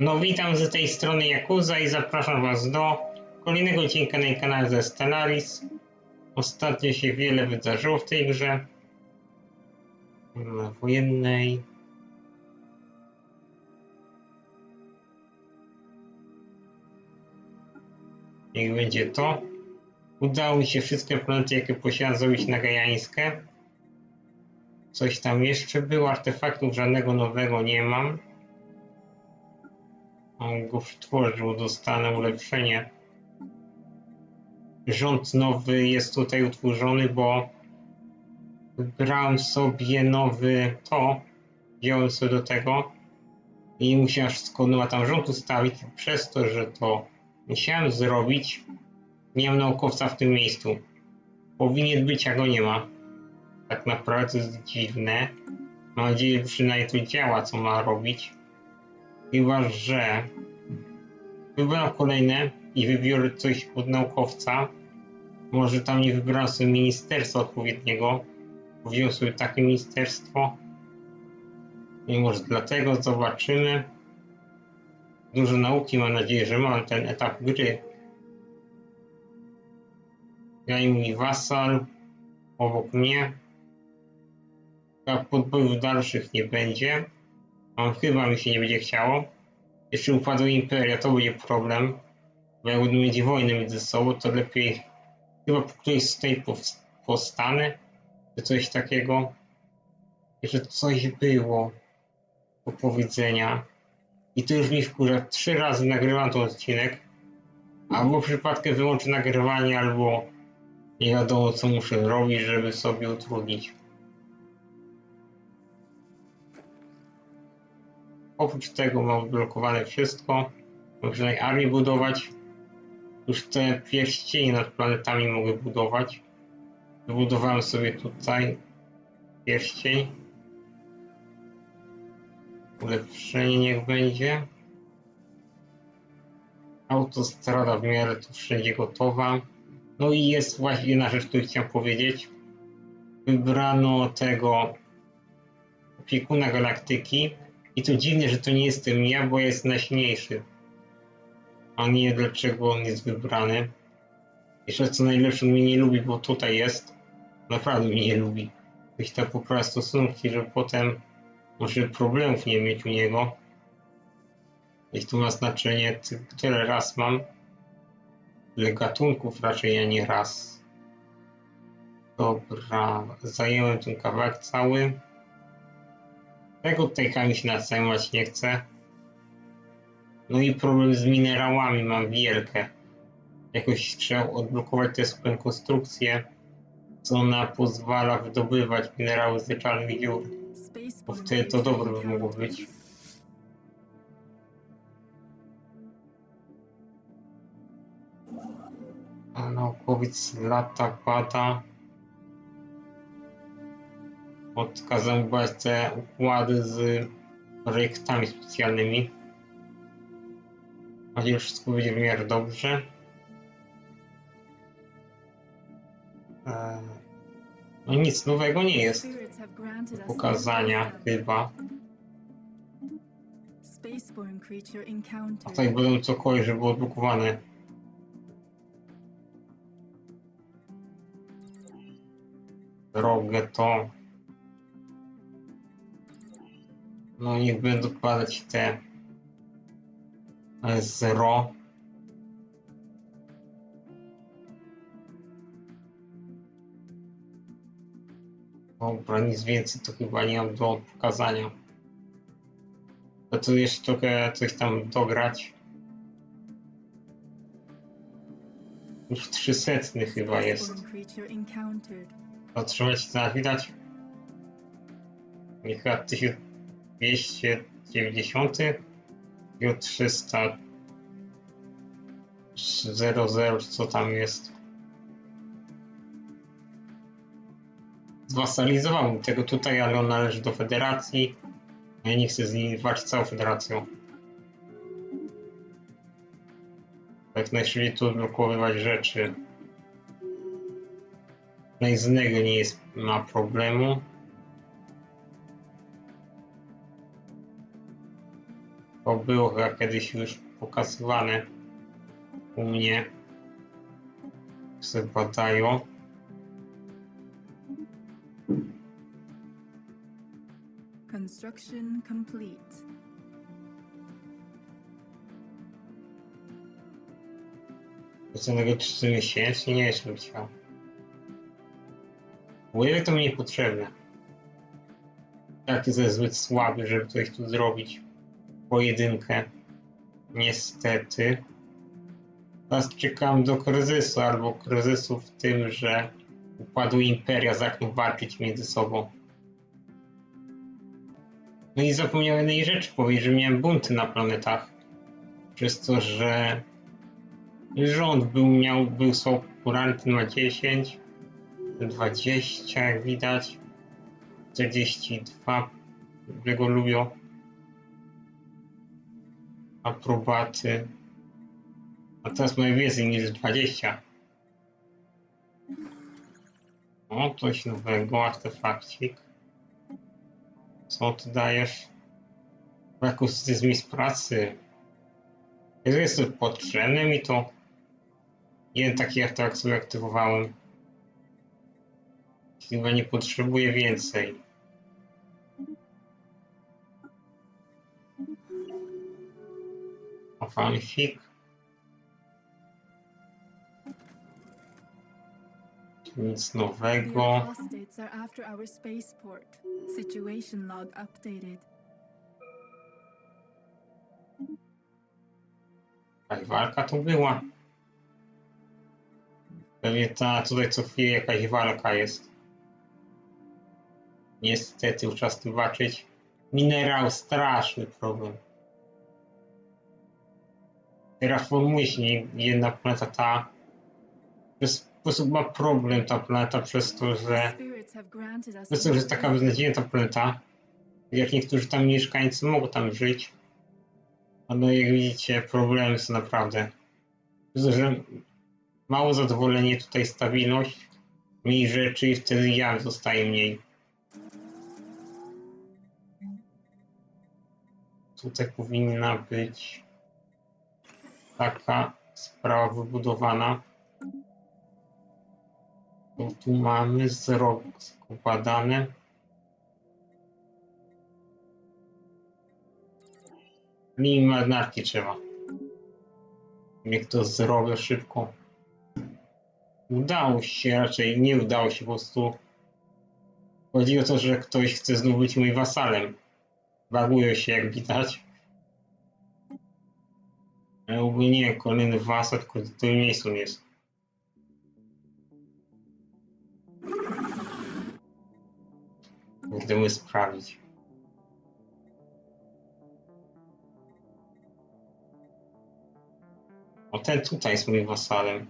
No witam z tej strony Jakuza i zapraszam was do kolejnego odcinka na kanale ze Stellaris. Ostatnio się wiele wydarzyło w tej grze. Wojennej. Niech będzie to. Udało mi się wszystkie planety, jakie posiadam, zrobić na Gajańskę. Coś tam jeszcze było, artefaktów żadnego nowego nie mam. On go stworzył, dostanę ulepszenie. Rząd nowy jest tutaj utworzony, bo wybrałem sobie nowy to, wziąłem sobie do tego i musiałem wszystko tam rząd ustawić. Przez to, że to musiałem zrobić, mam naukowca w tym miejscu. Powinien być, a go nie ma. Tak naprawdę to jest dziwne. Mam nadzieję, że przynajmniej to działa, co ma robić. Chyba, że wybrałem kolejne i wybiorę coś od naukowca. Może tam nie wybrałem sobie ministerstwa odpowiedniego. Wziąłem sobie takie ministerstwo. I może dlatego zobaczymy. Dużo nauki mam nadzieję, że mam ten etap gry. Ja i mój wasal obok mnie. Podbojów dalszych nie będzie. Mam chyba mi się nie będzie chciało. Jeśli upadły imperia, to będzie problem. Bo jak będą mieć wojnę między sobą, to lepiej chyba po którejś z tej pow- powstanę, czy coś takiego. Jeszcze coś było do powiedzenia. I to już mi wkurza. Trzy razy nagrywam ten odcinek. Albo przypadkiem wyłączę nagrywanie, albo nie wiadomo co muszę robić, żeby sobie utrudnić. Oprócz tego mam blokowane wszystko. Można armię budować. Już te pierścienie nad planetami mogę budować. Wybudowałem sobie tutaj pierścień. Ulepszenie niech będzie. Autostrada w miarę tu wszędzie gotowa. No i jest właśnie jedna rzecz, którą chciałem powiedzieć. Wybrano tego opiekuna galaktyki. I to dziwne, że to nie jestem ja, bo jest najsilniejszy. A nie dlaczego on jest wybrany. Jeszcze co najlepsze, on mnie nie lubi, bo tutaj jest. Naprawdę mnie nie lubi. Byś tak poprawia stosunki, że potem może problemów nie mieć u niego. Jeśli to ma znaczenie, ty- tyle raz mam. Tyle gatunków raczej, a nie raz. Dobra, zajęłem ten kawałek cały. Tego tutaj mi się zajmować nie chce. No i problem z minerałami mam wielkie. Jakoś trzeba odblokować tę swoją konstrukcję, co ona pozwala wydobywać minerały z czarnych dziur. Bo wtedy to dobre by mogło być. A naukowiec lata bada. Odkazał badać te układy z projektami specjalnymi. Że wszystko będzie w miarę dobrze. Eee, No nic nowego nie jest do pokazania chyba. A tutaj będą cokolwiek, żeby było odblokowane. Drogę to. No niech będą padać te e, zero. Dobra, nic więcej to chyba nie mam do pokazania. A tu jeszcze trochę coś tam dograć. Już 300 chyba jest. Zatrzymać się na widać. Niech ty 290 J300 00 co tam jest. Zwasalizował tego tutaj, ale on należy do federacji. No ja nie chcę zlikwidować całą federacją. Jak najszybciej tu odblokowywać rzeczy. No i z nie jest, ma problemu. To było chyba kiedyś już pokazywane u mnie. Se badają. Construction complete. Tego 3 miesięcznie nie jeszcze bym chciał. Wave to mi niepotrzebne. Tak jest zbyt słaby, żeby coś tu zrobić. Pojedynkę. Niestety. Teraz czekam do kryzysu, albo kryzysu w tym, że upadły imperia, zaczną walczyć między sobą. No i zapomniałem jednej rzeczy powiedzieć, że miałem bunty na planetach. Przez to, że rząd był, miał, był słabo ma 10, 20 jak widać, 42, że go lubią. Aprobaty. A teraz mają więcej niż 20. O, coś nowego, artefakcik. Co ty dajesz? Akustyzm z pracy. Jeżeli jest potrzebne mi to jeden taki artefakt sobie aktywowałem. Chyba nie potrzebuję więcej. Fanfic? Nic nowego. apostates are after our spaceport. Situation log updated. Jakaś walka tu była. Pewnie ta tutaj co chwilę jakaś walka jest. Niestety tu zobaczyć. Minerał, straszny problem. Terraformuje się nie- jedna planeta ta. W sposób ma problem ta planeta przez to, że przez to, że jest taka beznadziejna ta planeta. Jak niektórzy tam mieszkańcy mogą tam żyć. Ale jak widzicie, problemy są naprawdę. Przez to, że mało zadowolenie, tutaj stabilność, mniej rzeczy i wtedy ja zostaje mniej. Tutaj powinna być taka sprawa wybudowana. To tu mamy zero składane. Linii marynarki trzeba. Niech to zrobię szybko. Udało się, raczej nie udało się po prostu. Chodzi o to, że ktoś chce znów być moim wasalem. Bagują się jak widać. Ale ogólnie kolejny wasal, tylko w tym miejscu nie jest. Muszę sprawdzić. O ten tutaj jest moim wasalem.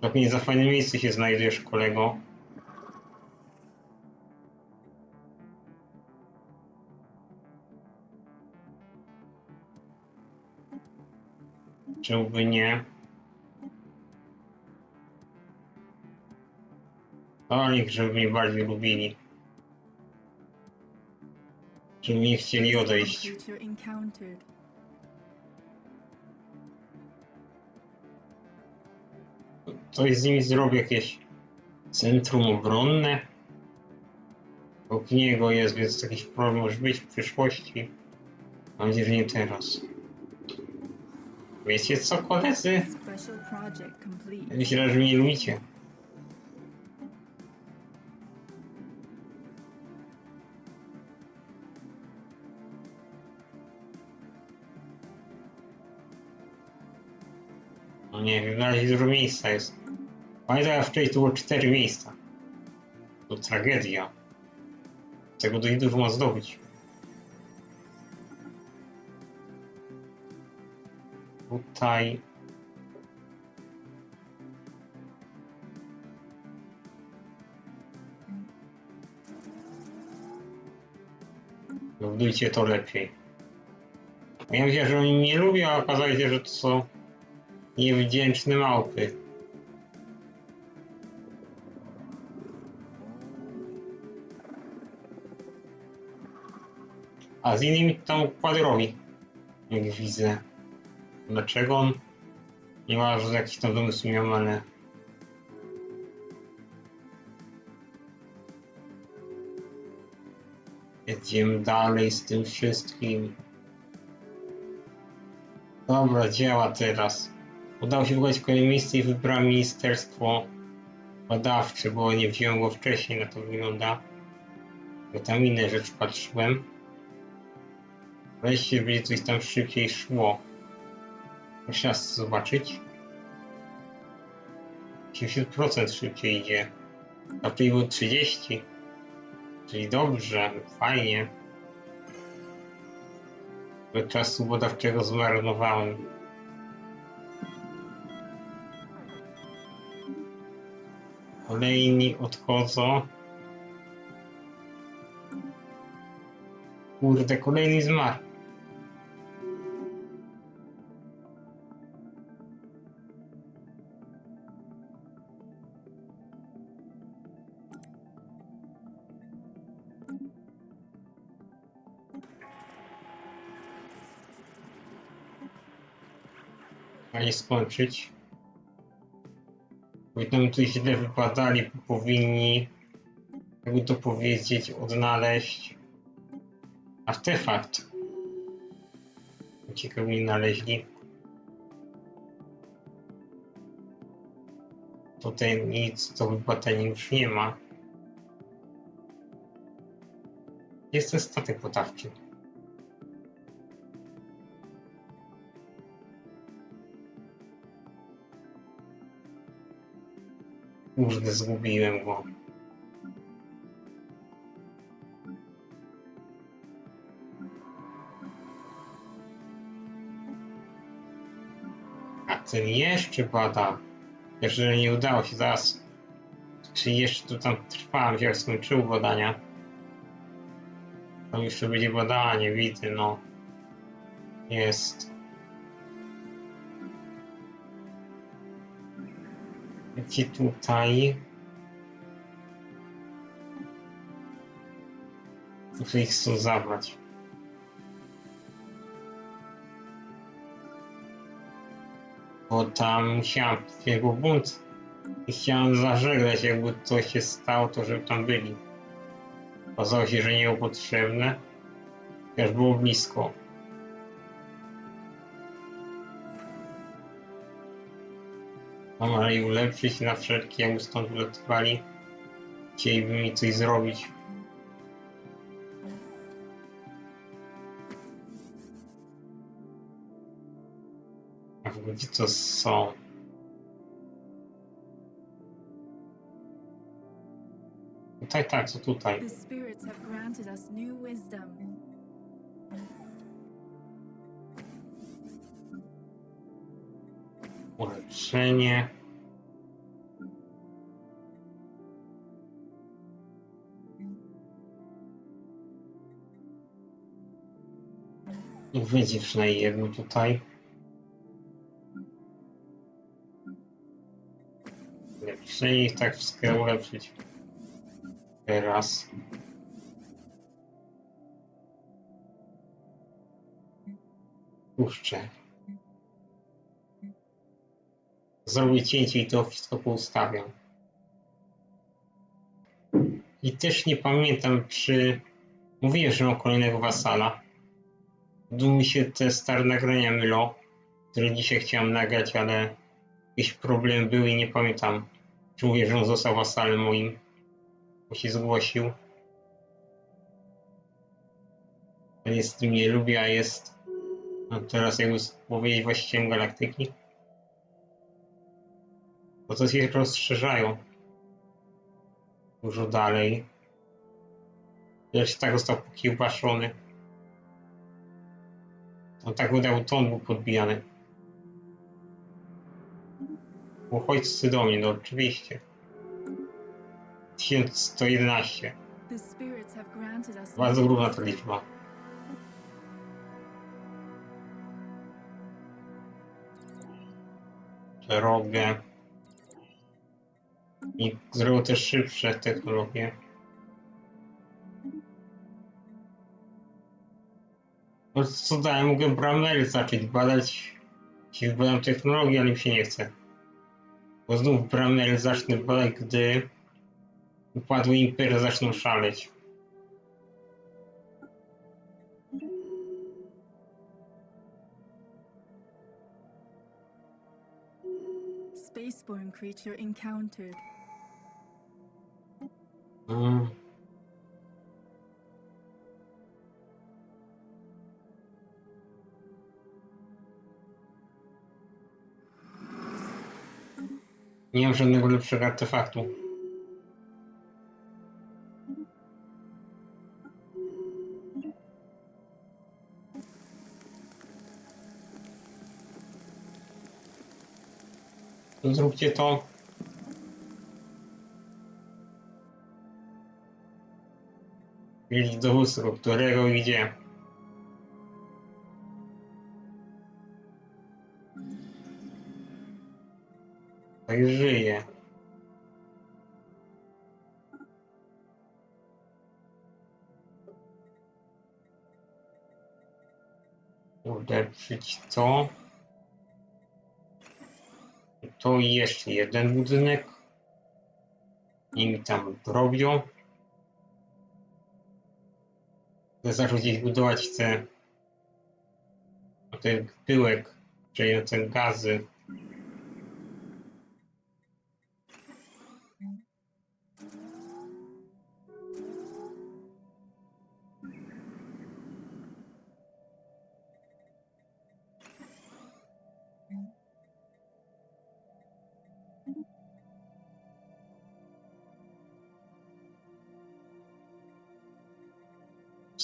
Pewnie za fajne miejsce się znajdujesz, kolego. Czemu by nie? O nich, żeby mnie bardziej lubili. Żeby nie chcieli odejść. Coś z nimi zrobię, jakieś centrum obronne. Obok niego jest, więc jakiś problem może być w przyszłości. Mam nadzieję, że nie teraz. Wiecie co, koledzy? Special project complete. Myślę, że mnie lubicie. No nie razie dużo miejsca jest. Pamiętam, wcześniej to było cztery miejsca. To tragedia. Tego dość dużo ma zdobyć. Tutaj Budujcie to lepiej. Ja myślę, że oni mnie lubią, a okazało się, że to są niewdzięczne małpy. A z innymi tam układy. Jak widzę. Dlaczego? Nie ma, że jakiś tam domysł miał, ale... Jedziemy dalej z tym wszystkim. Dobra, działa teraz. Udało się wybrać kolejne miejsce i wybrałem ministerstwo badawcze, bo nie wziąłem go wcześniej, na to wygląda. Bo tam inne rzeczy patrzyłem. Wreszcie będzie coś tam szybciej szło. Jeszcze raz zobaczyć. 80% szybciej idzie. A tutaj było 30. Czyli dobrze, fajnie. Do czasu badawczego zmarnowałem. Kolejni odchodzą. Kurde, kolejny zmarł. Nie skończyć. Powiedzmy, tu źle wypadali, powinni, jakby to powiedzieć, odnaleźć artefakt. Ciekawe, nie znaleźli. Tutaj nic do wypłatania już nie ma. Jest ten statek potawczy. Kurde, zgubiłem go. A ten jeszcze bada. Jeżeli nie udało się zaraz. Czy jeszcze tu tam trwałem, się skończył badania. Tam jeszcze będzie badanie, widzę, no. Jest. Gdzie tutaj? Muszę ich chcą zabrać. Bo tam musiałem jego bunt i chciałem zażegnać, jakby coś się stało, to żeby tam byli. Okazało się, że nie było potrzebne, chociaż było blisko. Mam ale i ulepszyć na wszelki, jakby stąd ulatywali. Chcieliby mi coś zrobić. A w ogóle to są? Tutaj, tak, co tutaj. The spirits have granted us new wisdom. Ulepszenie. Niech wyjdzie jedno tutaj. Przynajmniej ich tak wszystko ulepszyć. Teraz. Kurczę. Zrobię cięcie i to wszystko poustawiam. I też nie pamiętam, czy mówiłem, że mam kolejnego wasala. Tu mi się te stare nagrania mylą, które dzisiaj chciałem nagrać, ale jakieś problemy były i nie pamiętam, czy mówię, że on został wasalem moim, bo się zgłosił. Niestety nie lubię, a jest no teraz jakby powiedzieć właścicielem galaktyki. Bo to się rozszerzają dużo dalej. Lecz tak został pokiełbaszony. On tak udał, to on był podbijany. Uchodźcy do mnie, no oczywiście. 1111. The spirits have granted us Bardzo równa ta liczba. Drogę. I zrobił też szybsze technologie. Prostu co dalej mogę Bramery zacząć badać. Jeśli badam technologię, ale mi się nie chce. Bo znów Bramery zacznę badać, gdy upadłe imperia zaczną szaleć. Spaceborne creature encountered. Mm. Nie mam żadnego lepszego artefaktu. Zróbcie to. Idź do którego idzie. Tak żyje. Ulepszyć to. To jeszcze jeden budynek. I mi tam robią. Chcę zarzucić budować chcę ten pyłek, czyli ten gazy.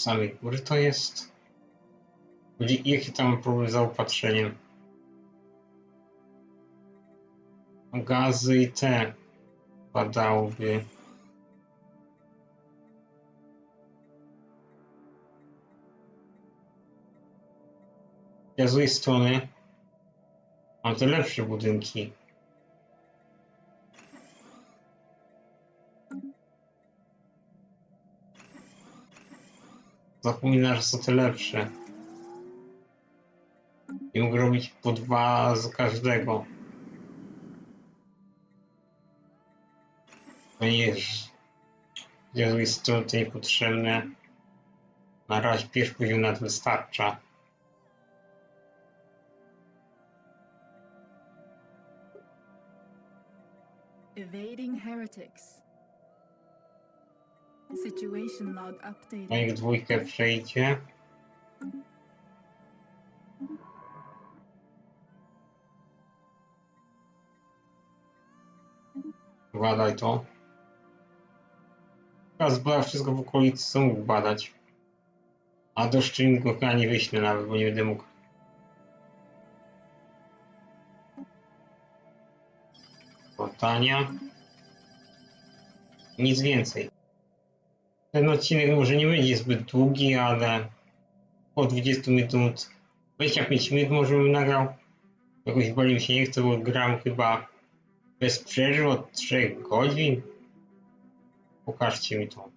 Samej góry to jest. Gdzie- Jaki tam problem z zaopatrzeniem? Gazy i te padałoby. Ja z złej strony mam te lepsze budynki. Zapominasz, że są te lepsze. I mógł robić po dwa z każdego. To nie jest. Strony to niepotrzebne. Na razie pierwszy poziom wystarcza. Evading heretics. No i w dwójkę przejdzie. Badaj to. Teraz bada wszystko w okolicy, co mógł badać. A do szczelnika chyba nie wyślę nawet, bo nie będę mógł. Botania. Nic więcej. Ten odcinek może nie będzie zbyt długi, ale po 20 minut, 25 minut może bym nagrał. Jakoś bardziej mi się nie chce, bo gram chyba bez przerwy od 3 godzin. Pokażcie mi to.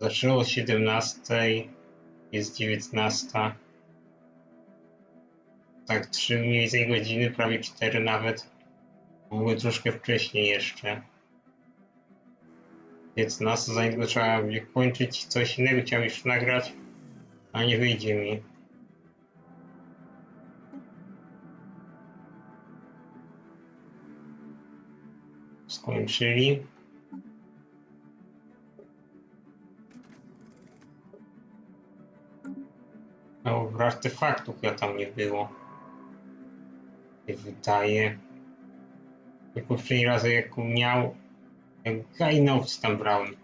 Zaczęło o 17, jest 19. Tak 3 mniej więcej godziny, prawie 4 nawet. Były troszkę wcześniej jeszcze. 15 za niego trzeba kończyć coś innego chciałem już nagrać, a nie wyjdzie mi. Skończyli. No, w artefaktów ja tam nie było. Nie wydaje. Jak poprzedni raz jak miał jak Gainox tam brałem.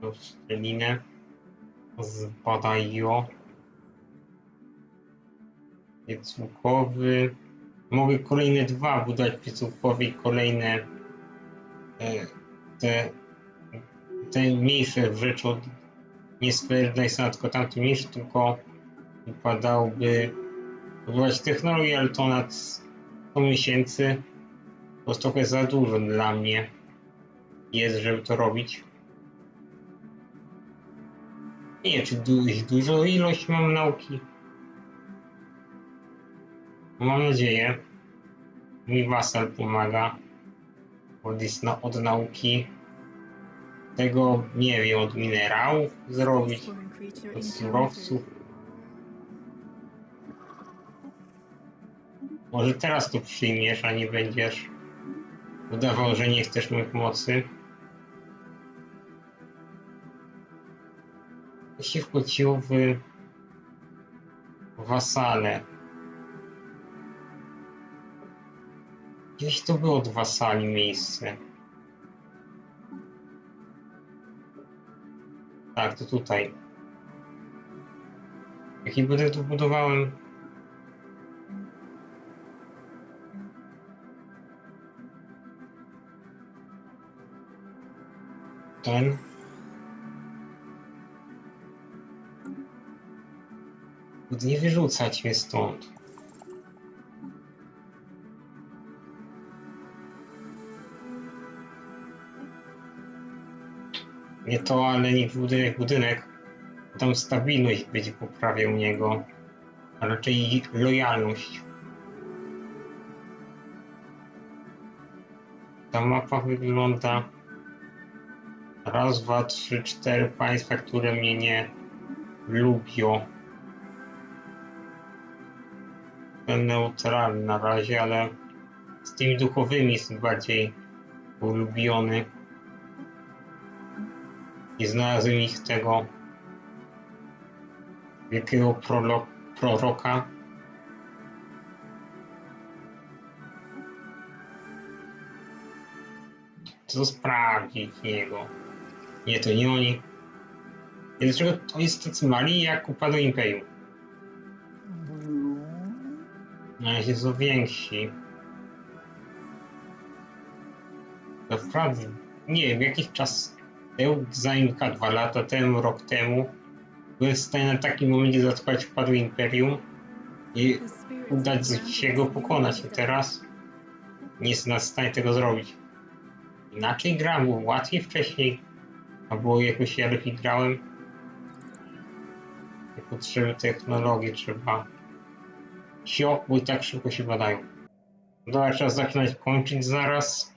To szczelinę z Badajo. Piecukowy. Mogę kolejne dwa budować piecukowy i kolejne e, te, te mniejsze rzeczy od nie Paradise, tylko tamte mniejsze, tylko wypadałoby budować technologię, ale to nad 100 miesięcy to trochę za dużo dla mnie jest, żeby to robić. Nie, czy dość dużo ilość mam nauki? Mam nadzieję. Mój wasal pomaga. Od, od nauki. Tego nie wiem, od minerałów zrobić. Od surowców. Może teraz to przyjmiesz, a nie będziesz udawał, że nie chcesz mojej pomocy. To się wchodziło w wasale. Gdzieś to było od wasali miejsce. Tak, to tutaj. Jaki budynek tu budowałem? Ten. Nie wyrzucać mnie stąd. Nie to, ale nie budynek, budynek. Tam stabilność będzie poprawiał niego, a raczej lojalność. Ta mapa wygląda raz, dwa, trzy, cztery państwa, które mnie nie lubią. Ten neutralny na razie, ale z tymi duchowymi jest bardziej ulubiony. I znalazłem ich tego wielkiego prolo- proroka. Co sprawdzić jego? Nie, to nie oni. I dlaczego to jest tacy mali jak upadło Imperium? Na razie są więksi. Naprawdę, nie wiem, jakiś czas temu, zanim dwa lata temu, rok temu, byłem w stanie na takim momencie zatrzymać wpadłe Imperium i udać się go pokonać. Used teraz nie jest nas w stanie tego zrobić. Inaczej gram, łatwiej wcześniej, albo jakoś ja grałem. Nie potrzeby technologii trzeba. Sio, bo i tak szybko się badają. Dobra, trzeba zaczynać kończyć zaraz.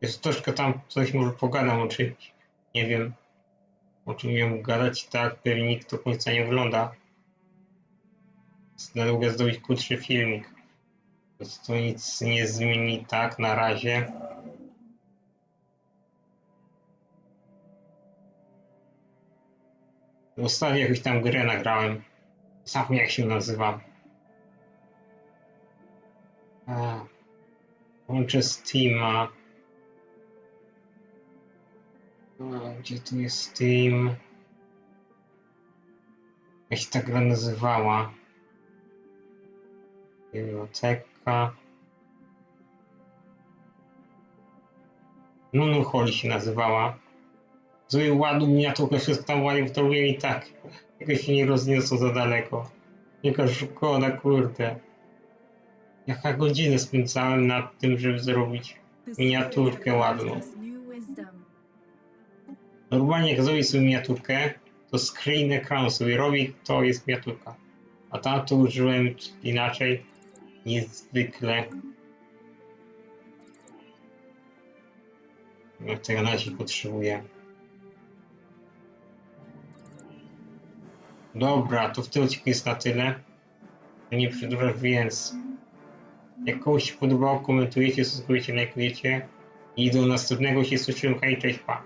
Jest troszkę tam coś może pogadam o czymś. Nie wiem o czym miałem gadać, tak pewnie nikt do końca nie ogląda. Mogę zrobić krótszy filmik. Więc to nic nie zmieni tak na razie. Ostatnio jakąś tam grę nagrałem. Sam jak się nazywa. A, Łączę Steama. A, Gdzie tu jest Steam? Jak się ta gra nazywała? Biblioteka. Nunu Holly się nazywała. Zły ładu miniaturkę, tam ładnie wtorowiłem i tak. Jakoś się nie rozniosło za daleko. Jaka szkoda, kurde. Jaka godzinę spędzałem nad tym, żeby zrobić miniaturkę ładną. Normalnie jak zrobię sobie miniaturkę, to screen ekranu sobie robi, to jest miniaturka. A tam to użyłem inaczej, niezwykle. Ja tego na razie potrzebuję. Dobra, to w tym odcinku jest na tyle. Nie przedłużę, więc jak komuś się podobało, komentujecie, subskrybujcie, lajkujecie. I do następnego się słyszymy. Hej, cześć, pa.